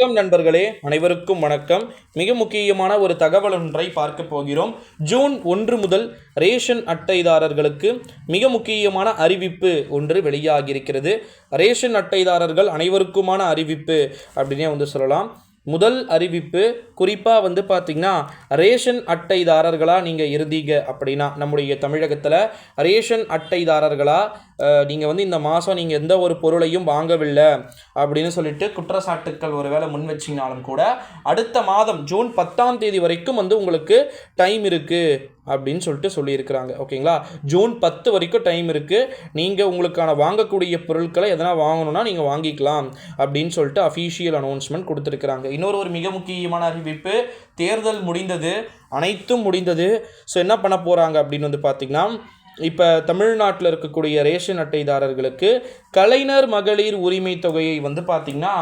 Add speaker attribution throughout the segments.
Speaker 1: வணக்கம் நண்பர்களே அனைவருக்கும் வணக்கம். மிக முக்கியமான ஒரு தகவல் ஒன்றை பார்க்க போகிறோம். ஜூன் ஒன்று முதல் ரேஷன் அட்டைதாரர்களுக்கு மிக முக்கியமான அறிவிப்பு ஒன்று வெளியாகியிருக்கிறது. ரேஷன் அட்டைதாரர்கள் அனைவருக்குமான அறிவிப்பு அப்படின்னே வந்து சொல்லலாம். முதல் அறிவிப்பு குறிப்பாக வந்து பார்த்திங்கன்னா ரேஷன் அட்டைதாரர்களாக நீங்கள் இருந்தீங்க அப்படின்னா நம்முடைய தமிழகத்தில் ரேஷன் அட்டைதாரர்களாக நீங்கள் வந்து இந்த மாதம் நீங்கள் எந்த ஒரு பொருளையும் வாங்கவில்லை அப்படின்னு சொல்லிட்டு குற்றச்சாட்டுக்கள் ஒருவேளை முன் வச்சிங்கனாலும் கூட அடுத்த மாதம் ஜூன் பத்தாம் தேதி வரைக்கும் வந்து உங்களுக்கு டைம் இருக்குது அப்படின்னு சொல்லிட்டு சொல்லியிருக்கிறாங்க. ஓகேங்களா? ஜூன் பத்து வரைக்கும் டைம் இருக்குது நீங்கள் உங்களுக்கான வாங்கக்கூடிய பொருட்களை எதனா வாங்கணும்னா நீங்கள் வாங்கிக்கலாம் அப்படின்னு சொல்லிட்டு அஃபீஷியல் அனௌன்ஸ்மெண்ட் கொடுத்துருக்குறாங்க. இன்னொரு ஒரு மிக முக்கியமான அறிவிப்பு தேர்தல் முடிந்தது. அனைத்தும் முடிந்தது. ஸோ என்ன பண்ண போகிறாங்க அப்படின்னு வந்து பார்த்திங்கன்னா இப்போ தமிழ்நாட்டில் இருக்கக்கூடிய ரேஷன் அட்டைதாரர்களுக்கு கலைஞர் மகளிர் உரிமை தொகையை வந்து பார்த்திங்கன்னா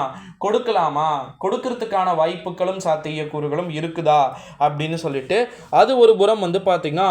Speaker 1: கொடுக்கலாமா? கொடுக்கறதுக்கான வாய்ப்புகளும் சாத்தியக்கூறுகளும் இருக்குதா? அப்படின்னு சொல்லிட்டு அது ஒரு புறம் வந்து பார்த்திங்கன்னா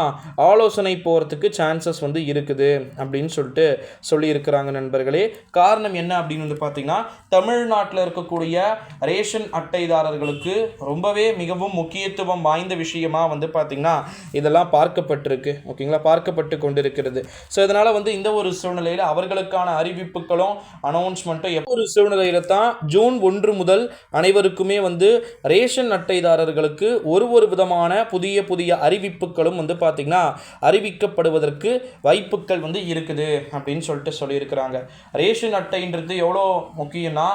Speaker 1: ஆலோசனை போகிறதுக்கு சான்சஸ் வந்து இருக்குது அப்படின்னு சொல்லிட்டு சொல்லியிருக்கிறாங்க நண்பர்களே. காரணம் என்ன அப்படின்னு வந்து பார்த்திங்கன்னா தமிழ்நாட்டில் இருக்கக்கூடிய ரேஷன் அட்டைதாரர்களுக்கு ரொம்பவே மிகவும் முக்கியத்துவம் வாய்ந்த விஷயமாக வந்து பார்த்திங்கன்னா இதெல்லாம் பார்க்கப்பட்டிருக்கு. ஓகேங்களா? பார்க்கப்பட்டு கொண்டிருக்கிறது. ஸோ இதனால் வந்து இந்த ஒரு சூழ்நிலையில் அவர்களுக்கான அறிவிப்புகளும் அனௌன்ஸ்மெண்ட்டும் எப்போ ஒரு சூழ்நிலையில் தான் ஜூன் ஒன்று முதல் அனைவருக்குமே வந்து ரேஷன் அட்டைதாரர்களுக்கு ஒரு ஒரு விதமான புதிய புதிய அறிவிப்புகளும் வந்து பார்த்திங்கன்னா அறிவிக்கப்படுவதற்கு வாய்ப்புகள் வந்து இருக்குது அப்படின்னு சொல்லிட்டு சொல்லியிருக்கிறாங்க. ரேஷன் அட்டைன்றது எவ்வளோ முக்கியம்னா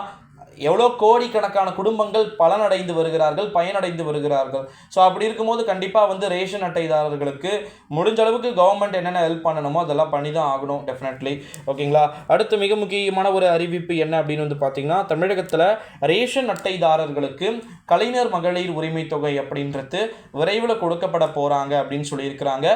Speaker 1: எவ்வளோ கோடிக்கணக்கான குடும்பங்கள் பலனடைந்து வருகிறார்கள் பயனடைந்து வருகிறார்கள். ஸோ அப்படி இருக்கும்போது கண்டிப்பாக வந்து ரேஷன் அட்டைதாரர்களுக்கு முடிஞ்ச அளவுக்கு கவர்மெண்ட் என்னென்ன ஹெல்ப் பண்ணணுமோ அதெல்லாம் பண்ணி தான் ஆகணும் டெஃபினெட்லி ஓகேங்களா அடுத்து மிக முக்கியமான ஒரு அறிவிப்பு என்ன அப்படின்னு வந்து பார்த்திங்கன்னா தமிழகத்தில் ரேஷன் அட்டைதாரர்களுக்கு கலைஞர் மகளிர் உரிமை தொகை அப்படின்றது விரைவில் கொடுக்கப்பட போகிறாங்க அப்படின்னு சொல்லியிருக்கிறாங்க.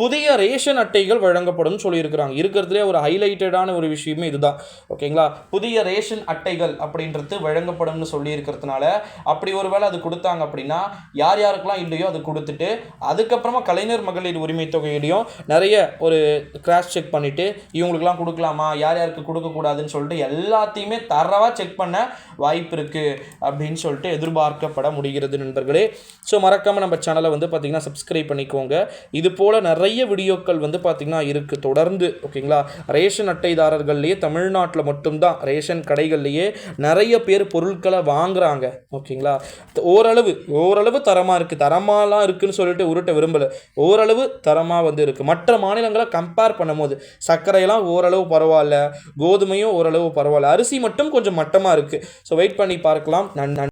Speaker 1: புதிய ரேஷன் அட்டைகள் வழங்கப்படும் சொல்லியிருக்கிறாங்க. இருக்கிறதுலே ஒரு ஹைலைட்டடான ஒரு விஷயமே இதுதான். ஓகேங்களா? புதிய ரேஷன் அட்டைகள் அப்படின்றது வழங்கப்படும்னு சொல்லியிருக்கிறதுனால அப்படி ஒரு வேளை அது கொடுத்தாங்க அப்படின்னா யார் யாருக்கெல்லாம் இல்லையோ அது கொடுத்துட்டு அதுக்கப்புறமா கலைஞர் மகளிர் உரிமை தொகையிலையும் நிறைய ஒரு கிராஷ் செக் பண்ணிவிட்டு இவங்களுக்குலாம் கொடுக்கலாமா? யார் யாருக்கு கொடுக்கக்கூடாதுன்னு சொல்லிட்டு எல்லாத்தையுமே தரவாக செக் பண்ண வாய்ப்பு இருக்குது அப்படின்னு சொல்லிட்டு எதிர்பார்க்கப்பட முடிகிறது நண்பர்களே. ஸோ மறக்காமல் நம்ம சேனலை வந்து பார்த்திங்கன்னா சப்ஸ்கிரைப் பண்ணிக்கோங்க. இது போல் நிறைய நிறைய வீடியோக்கள் வந்து பார்த்திங்கன்னா இருக்குது தொடர்ந்து ஓகேங்களா? ரேஷன் அட்டைதாரர்கள்லேயே தமிழ்நாட்டில் மட்டும்தான் ரேஷன் கடைகள்லேயே நிறைய பேர் பொருட்களை வாங்குகிறாங்க ஓகேங்களா? ஓரளவு ஓரளவு தரமாக இருக்குது தரமாலாம் இருக்குதுன்னு சொல்லிட்டு உருட்ட விரும்பலை. ஓரளவு தரமாக வந்து இருக்குது மற்ற மாநிலங்களை கம்பேர் பண்ணும்போது சர்க்கரையெல்லாம் ஓரளவு பரவாயில்ல கோதுமையும் ஓரளவு பரவாயில்ல. அரிசி மட்டும் கொஞ்சம் மட்டமாக இருக்குது ஸோ வெயிட் பண்ணி பார்க்கலாம். நன்.